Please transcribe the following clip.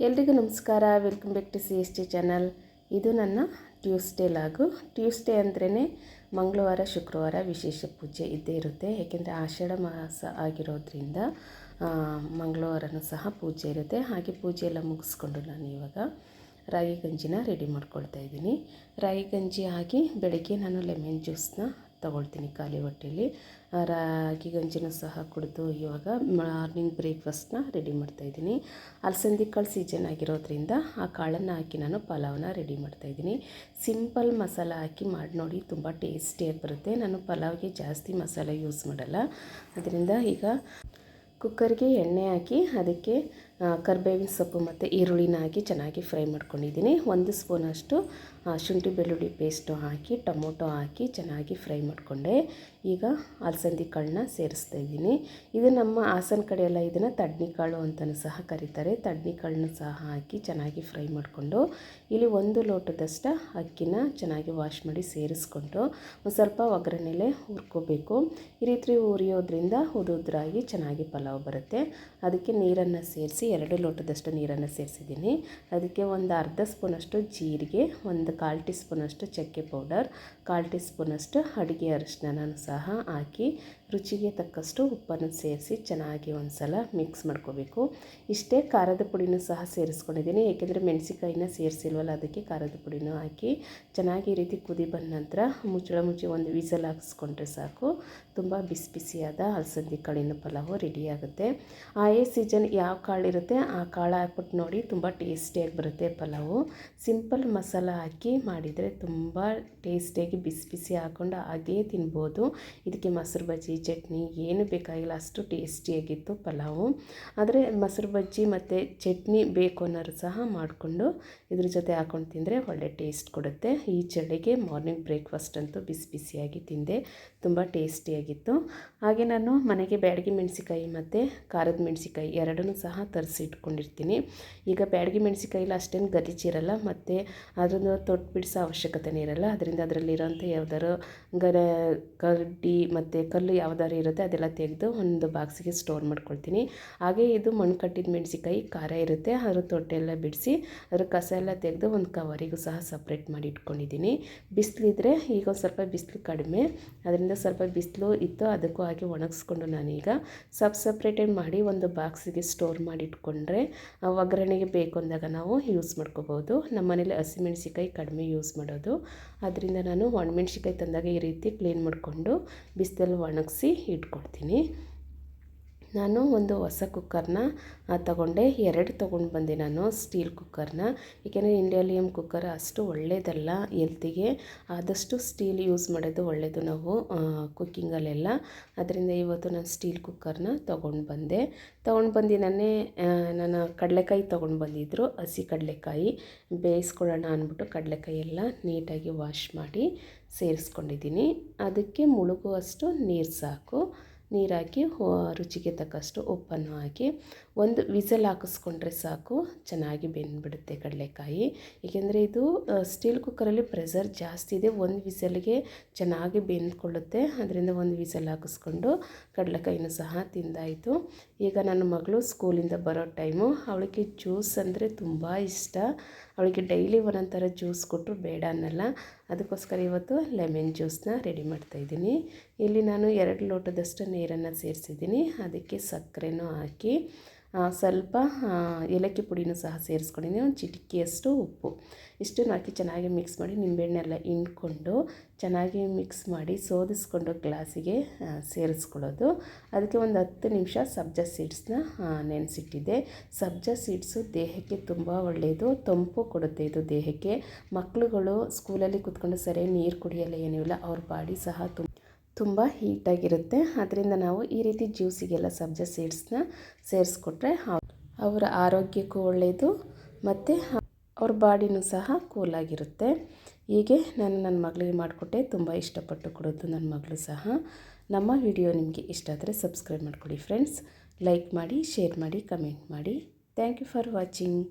ಎಲ್ರಿಗೂ ನಮಸ್ಕಾರ. Welcome back to C S T channel ಇದು ನನ್ನ ಟ್ಯೂಸ್ಡೇ ಲಾಗು. ಟ್ಯೂಸ್ಡೇ ಅಂದ್ರೇ ಮಂಗಳವಾರ, ಶುಕ್ರವಾರ ವಿಶೇಷ ಪೂಜೆ ಇದ್ದೇ ಇರುತ್ತೆ. ಏಕೆಂದರೆ ಆಷಾಢ ಮಾಸ ಆಗಿರೋದ್ರಿಂದ ಮಂಗಳವಾರನೂ ಸಹ ಪೂಜೆ ಇರುತ್ತೆ. ಹಾಗೆ ಪೂಜೆ ಎಲ್ಲ ಮುಗಿಸ್ಕೊಂಡು ನಾನು ಇವಾಗ ರಾಗಿ ಗಂಜಿನ ರೆಡಿ ಮಾಡ್ಕೊಳ್ತಾ ಇದ್ದೀನಿ. ರಾಗಿ ಗಂಜಿ ಹಾಕಿ ಬೆಳಗ್ಗೆ ನಾನು ಲೆಮನ್ ಜ್ಯೂಸನ್ನ ತಗೊಳ್ತೀನಿ ಖಾಲಿ ಹೊಟ್ಟೆಯಲ್ಲಿ ರಾಗಿ ಗಂಜಿನ ಸಹ ಕುಡಿದು ಇವಾಗ ಮಾರ್ನಿಂಗ್ ಬ್ರೇಕ್ಫಾಸ್ಟ್ನ ರೆಡಿ ಮಾಡ್ತಾಯಿದ್ದೀನಿ ಅಲಸಂದಿ ಕಾಳು ಸೀಸನ್ ಆಗಿರೋದ್ರಿಂದ ಆ ಕಾಳನ್ನು ಹಾಕಿ ನಾನು ಪಲಾವನ್ನ ರೆಡಿ ಮಾಡ್ತಾಯಿದ್ದೀನಿ ಸಿಂಪಲ್ ಮಸಾಲ ಹಾಕಿ ಮಾಡಿ ನೋಡಿ ತುಂಬ ಟೇಸ್ಟಿಯಾಗಿ ಬರುತ್ತೆ. ನಾನು ಪಲಾವ್ಗೆ ಜಾಸ್ತಿ ಮಸಾಲ ಯೂಸ್ ಮಾಡಲ್ಲ. ಅದರಿಂದ ಈಗ ಕುಕ್ಕರ್ಗೆ ಎಣ್ಣೆ ಹಾಕಿ ಅದಕ್ಕೆ ಕರ್ಬೇವಿನ ಸೊಪ್ಪು ಮತ್ತು ಈರುಳ್ಳಿನ ಹಾಕಿ ಚೆನ್ನಾಗಿ ಫ್ರೈ ಮಾಡ್ಕೊಂಡಿದ್ದೀನಿ. ಒಂದು ಸ್ಪೂನಷ್ಟು ಶುಂಠಿ ಬೆಳ್ಳುಳ್ಳಿ ಪೇಸ್ಟು ಹಾಕಿ, ಟೊಮೊಟೊ ಹಾಕಿ ಚೆನ್ನಾಗಿ ಫ್ರೈ ಮಾಡಿಕೊಂಡೆ. ಈಗ ಅಲಸಂದಿ ಕಾಳನ್ನ ಸೇರಿಸ್ತಾ ಇದ್ದೀನಿ. ಇದು ನಮ್ಮ ಹಾಸನ ಕಡೆ ಎಲ್ಲ ಇದನ್ನು ತಡ್ನಿ ಕಾಳು ಅಂತಲೂ ಸಹ ಕರೀತಾರೆ. ತಡ್ನಿ ಕಾಳನ್ನ ಸಹ ಹಾಕಿ ಚೆನ್ನಾಗಿ ಫ್ರೈ ಮಾಡಿಕೊಂಡು, ಇಲ್ಲಿ ಒಂದು ಲೋಟದಷ್ಟು ಅಕ್ಕಿನ ಚೆನ್ನಾಗಿ ವಾಶ್ ಮಾಡಿ ಸೇರಿಸ್ಕೊಂಡು ಒಂದು ಸ್ವಲ್ಪ ಒಗ್ಗರಣೆಲೆ ಹುರ್ಕೋಬೇಕು. ಈ ರೀತಿ ಹುರಿಯೋದ್ರಿಂದ ಉದುದ್ರಾಗಿ ಚೆನ್ನಾಗಿ ಪಲಾವ್ ಬರುತ್ತೆ. ಅದಕ್ಕೆ ನೀರನ್ನು ಸೇರಿಸಿ ಎರಡು ಲೋಟದಷ್ಟು ನೀರನ್ನು ಸೇರಿಸಿದ್ದೀನಿ. ಅದಕ್ಕೆ ಒಂದು ಅರ್ಧ ಸ್ಪೂನಷ್ಟು ಜೀರಿಗೆ, ಒಂದು ಕಾಲು ಟೀ ಸ್ಪೂನಷ್ಟು ಚಕ್ಕೆ ಪೌಡರ್ ಕಾಲು ಟೀ ಸ್ಪೂನಷ್ಟು ಅಡುಗೆ ಅರಿಶಿನ ಸಹ ಹಾಕಿ ರುಚಿಗೆ ತಕ್ಕಷ್ಟು ಉಪ್ಪನ್ನು ಸೇರಿಸಿ ಚೆನ್ನಾಗಿ ಒಂದು ಸಲ ಮಿಕ್ಸ್ ಮಾಡ್ಕೋಬೇಕು. ಇಷ್ಟೇ ಖಾರದ ಪುಡಿನೂ ಸಹ ಸೇರಿಸ್ಕೊಂಡಿದ್ದೀನಿ. ಏಕೆಂದರೆ ಮೆಣಸಿಕಾಯಿನ ಸೇರಿಸಿಲ್ವಲ್ಲ, ಅದಕ್ಕೆ ಖಾರದ ಪುಡಿನೂ ಹಾಕಿ ಚೆನ್ನಾಗಿ ಈ ರೀತಿ ಕುದಿ ಬಂದ ನಂತರ ಮುಚ್ಚಳ ಮುಚ್ಚಿ ಒಂದು ವಿಸಲ್ ಹಾಕಿಸ್ಕೊಂಡ್ರೆ ಸಾಕು. ತುಂಬ ಬಿಸಿ ಬಿಸಿಯಾದ ಅಲಸಂದಿ ಕಾಳಿನ ಪಲಾವು ರೆಡಿ ಆಗುತ್ತೆ. ಆಯೇ ಸೀಸನ್ ಯಾವ ಕಾಳು ಇರುತ್ತೆ, ಆ ಕಾಳು ಹಾಕ್ಬಿಟ್ಟು ನೋಡಿ ತುಂಬ ಟೇಸ್ಟಿಯಾಗಿ ಬರುತ್ತೆ ಪಲಾವು. ಸಿಂಪಲ್ ಮಸಾಲ ಹಾಕಿ ಮಾಡಿದರೆ ತುಂಬ ಟೇಸ್ಟಿಯಾಗಿ ಬಿಸಿ ಬಿಸಿ ಹಾಕ್ಕೊಂಡು ಹಾಗೇ ತಿನ್ಬೋದು. ಇದಕ್ಕೆ ಮೊಸರು ಬಜ್ಜಿ ಚಟ್ನಿ ಏನು ಬೇಕಾಗಿಲ್ಲ, ಅಷ್ಟು ಟೇಸ್ಟಿಯಾಗಿತ್ತು ಪಲಾವು. ಆದರೆ ಮೊಸರು ಬಜ್ಜಿ ಮತ್ತು ಚಟ್ನಿ ಬೇಕು ಅನ್ನೋರು ಸಹ ಮಾಡಿಕೊಂಡು ಇದ್ರ ಜೊತೆ ಹಾಕೊಂಡು ತಿಂದರೆ ಒಳ್ಳೆ ಟೇಸ್ಟ್ ಕೊಡುತ್ತೆ. ಈ ಚಳಿಗೆ ಮಾರ್ನಿಂಗ್ ಬ್ರೇಕ್ಫಾಸ್ಟ್ ಅಂತೂ ಬಿಸಿ ಬಿಸಿಯಾಗಿ ತಿಂದೆ, ತುಂಬ ಟೇಸ್ಟಿಯಾಗಿತ್ತು. ಹಾಗೆ ನಾನು ಮನೆಗೆ ಬ್ಯಾಡಗಿ ಮೆಣಸಿಕಾಯಿ ಮತ್ತು ಖಾರದ ಮೆಣಸಿಕಾಯಿ ಎರಡನ್ನೂ ಸಹ ತರಿಸಿಟ್ಕೊಂಡಿರ್ತೀನಿ ಈಗ ಬ್ಯಾಡಗಿ ಮೆಣಸಿಕಾಯಿಲ್ಲ ಅಷ್ಟೇನು ಗಲೀಜಿರಲ್ಲ ಮತ್ತು ಅದನ್ನು ತೊಟ್ಟು ಬಿಡಿಸೋ ಅವಶ್ಯಕತೆನೇ ಇರಲ್ಲ. ಅದರಿಂದ ಅದರಲ್ಲಿರೋಂಥ ಯಾವ್ದಾದ್ರು ಗರ, ಕಡ್ಡಿ ಮತ್ತು ಕಲ್ಲು ಯಾವ್ದಾರು ಇರುತ್ತೆ, ಅದೆಲ್ಲ ತೆಗೆದು ಒಂದು ಬಾಕ್ಸಿಗೆ ಸ್ಟೋರ್ ಮಾಡ್ಕೊಳ್ತೀನಿ. ಹಾಗೆ ಇದು ಮಣ್ಣು ಕಟ್ಟಿದ ಮೆಣಸಿಕಾಯಿ ಖಾರ ಇರುತ್ತೆ, ಅದ್ರ ತೊಟ್ಟೆಲ್ಲ ಬಿಡಿಸಿ ಅದ್ರ ಕಸ ಎಲ್ಲ ತೆಗೆದು ಒಂದು ಕವರಿಗೂ ಸಹ ಸಪ್ರೇಟ್ ಮಾಡಿ ಇಟ್ಕೊಂಡಿದ್ದೀನಿ. ಬಿಸಿಲಿದ್ರೆ ಈಗ ಒಂದು ಸ್ವಲ್ಪ ಬಿಸಿಲು ಕಡಿಮೆ, ಅದರಿಂದ ಸ್ವಲ್ಪ ಬಿಸಿಲು ಇತ್ತು, ಅದಕ್ಕೂ ಹಾಗೆ ಒಣಗಿಸ್ಕೊಂಡು ನಾನೀಗ ಸಬ್ ಸಪ್ರೇಟೆಡ್ ಮಾಡಿ ಒಂದು ಬಾಕ್ಸಿಗೆ ಸ್ಟೋರ್ ಮಾಡಿ ಇಟ್ಕೊಂಡ್ರೆ ಒಗ್ಗರಣೆಗೆ ಬೇಕು ಅಂದಾಗ ನಾವು ಯೂಸ್ ಮಾಡ್ಕೋಬೋದು. ನಮ್ಮ ಮನೇಲಿ ಹಸಿಮೆಣ್ಸಿಕಾಯಿ ಕಡಿಮೆ ಯೂಸ್ ಮಾಡೋದು. ಅದರಿಂದ ನಾನು ಒಣಮೆಣ್ಸಿಕಾಯಿ ತಂದಾಗ ಈ ರೀತಿ ಕ್ಲೀನ್ ಮಾಡಿಕೊಂಡು ಬಿಸಿಲಲ್ಲಿ ಒಣಗಿಸಿ ಇಟ್ಕೊಳ್ತೀನಿ ನಾನು ಒಂದು ಹೊಸ ಕುಕ್ಕರ್ನ ತಗೊಂಡೆ. ಎರಡು ತೊಗೊಂಡು ಬಂದೆ ನಾನು, ಸ್ಟೀಲ್ ಕುಕ್ಕರ್ನ. ಏಕೆಂದರೆ ಇಂಡಿಯಾಲಿಯಮ್ ಕುಕ್ಕರ್ ಅಷ್ಟು ಒಳ್ಳೆಯದಲ್ಲ ಎಲ್ತಿಗೆ ಆದಷ್ಟು ಸ್ಟೀಲ್ ಯೂಸ್ ಮಾಡೋದು ಒಳ್ಳೆಯದು ನಾವು ಕುಕ್ಕಿಂಗಲ್ಲೆಲ್ಲ. ಅದರಿಂದ ಇವತ್ತು ನಾನು ಸ್ಟೀಲ್ ಕುಕ್ಕರ್ನ ತೊಗೊಂಡು ಬಂದೆ. ತೊಗೊಂಡು ಬಂದು ನಾನೇ ನಾನು ಕಡಲೆಕಾಯಿ ತೊಗೊಂಡು ಬಂದಿದ್ದರು ಹಸಿ ಕಡಲೆಕಾಯಿ. ಬೇಯಿಸ್ಕೊಳ್ಳೋಣ ಅಂದ್ಬಿಟ್ಟು ಕಡಲೆಕಾಯಿ ಎಲ್ಲ ನೀಟಾಗಿ ವಾಶ್ ಮಾಡಿ ಸೇರಿಸ್ಕೊಂಡಿದ್ದೀನಿ. ಅದಕ್ಕೆ ಮುಳುಗುವಷ್ಟು ನೀರು ಸಾಕು. ನೀರು ಹಾಕಿ ರುಚಿಗೆ ತಕ್ಕಷ್ಟು ಉಪ್ಪನ್ನು ಹಾಕಿ ಒಂದು ವಿಸಲ್ ಹಾಕಿಸ್ಕೊಂಡ್ರೆ ಸಾಕು, ಚೆನ್ನಾಗಿ ಬೆಂದ್ಬಿಡುತ್ತೆ ಕಡಲೆಕಾಯಿ. ಏಕೆಂದರೆ ಇದು ಸ್ಟೀಲ್ ಕುಕ್ಕರಲ್ಲಿ ಪ್ರೆಸರ್ ಜಾಸ್ತಿ ಇದೆ, ಒಂದು ವಿಸಲ್ಗೆ ಚೆನ್ನಾಗಿ ಬೆಂದ್ಕೊಳ್ಳುತ್ತೆ. ಅದರಿಂದ ಒಂದು ವಿಸಲ್ ಹಾಕಿಸ್ಕೊಂಡು ಕಡಲೆಕಾಯಿನೂ ಸಹ ತಿಂದಾಯಿತು. ಈಗ ನನ್ನ ಮಗಳು ಸ್ಕೂಲಿಂದ ಬರೋ ಟೈಮು ಅವಳಿಗೆ ಜ್ಯೂಸ್ ಅಂದರೆ ತುಂಬ ಇಷ್ಟ. ಅವಳಿಗೆ ಡೈಲಿ ಒಂದೊಂದು ಜ್ಯೂಸ್ ಕೊಟ್ಟರು, ಬೇಡ ಅನ್ನಲ್ಲ. ಅದಕ್ಕೋಸ್ಕರ ಇವತ್ತು ಲೆಮನ್ ಜ್ಯೂಸನ್ನ ರೆಡಿ ಮಾಡ್ತಾಯಿದ್ದೀನಿ ಇಲ್ಲಿ ನಾನು ಎರಡು ಲೋಟದಷ್ಟು ನೀರನ್ನು ಸೇರಿಸಿದ್ದೀನಿ. ಅದಕ್ಕೆ ಸಕ್ಕರೆನೂ ಹಾಕಿ ಸ್ವಲ್ಪ ಏಲಕ್ಕಿ ಪುಡಿನೂ ಸಹ ಸೇರಿಸ್ಕೊಂಡಿದ್ದೀನಿ. ಒಂದು ಚಿಟಿಕೆಯಷ್ಟು ಉಪ್ಪು. ಇಷ್ಟು ನಾಕಿ ಚೆನ್ನಾಗಿ ಮಿಕ್ಸ್ ಮಾಡಿ ನಿಂಬೆಹಣ್ಣೆಲ್ಲ ಹಿಂಡ್ಕೊಂಡು ಚೆನ್ನಾಗಿ ಮಿಕ್ಸ್ ಮಾಡಿ ಸೋದಿಸ್ಕೊಂಡು ಗ್ಲಾಸಿಗೆ ಸೇರಿಸ್ಕೊಳ್ಳೋದು. ಅದಕ್ಕೆ ಒಂದು ಹತ್ತು ನಿಮಿಷ ಸಬ್ಜಾ ಸೀಡ್ಸ್ನ ನೆನೆಸಿಟ್ಟಿದ್ದೆ. ಸಬ್ಜಾ ಸೀಡ್ಸು ದೇಹಕ್ಕೆ ತುಂಬ ಒಳ್ಳೆಯದು. ತಂಪು ಕೊಡುತ್ತೆ ಇದು ದೇಹಕ್ಕೆ. ಮಕ್ಕಳುಗಳು ಸ್ಕೂಲಲ್ಲಿ ಕೂತ್ಕೊಂಡು ಸರಿ ನೀರು ಕುಡಿಯಲ್ಲ ಏನೂ ಇಲ್ಲ ಅವ್ರ ಬಾಡಿ ಸಹ ತುಂಬ ತುಂಬ ಹೀಟಾಗಿರುತ್ತೆ. ಅದರಿಂದ ನಾವು ಈ ರೀತಿ ಜ್ಯೂಸಿಗೆಲ್ಲ ಸಬ್ಜಾ ಸೀಡ್ಸ್ನ ಸೇರಿಸ್ಕೊಟ್ರೆ ಅವರ ಆರೋಗ್ಯಕ್ಕೂ ಒಳ್ಳೆಯದು ಮತ್ತು ಅವ್ರ ಬಾಡಿನೂ ಸಹ ಕೂಲಾಗಿರುತ್ತೆ. ಹೀಗೆ ನಾನು ನನ್ನ ಮಗಳಿಗೆ ಮಾಡಿಕೊಟ್ಟೆ. ತುಂಬ ಇಷ್ಟಪಟ್ಟು ಕೊಡೋದು ನನ್ನ ಮಗಳು ಸಹ. ನಮ್ಮ ವಿಡಿಯೋ ನಿಮಗೆ ಇಷ್ಟ ಆದರೆ ಸಬ್ಸ್ಕ್ರೈಬ್ ಮಾಡಿಕೊಡಿ ಫ್ರೆಂಡ್ಸ್. ಲೈಕ್ ಮಾಡಿ, ಶೇರ್ ಮಾಡಿ, ಕಮೆಂಟ್ ಮಾಡಿ. Thank you for watching.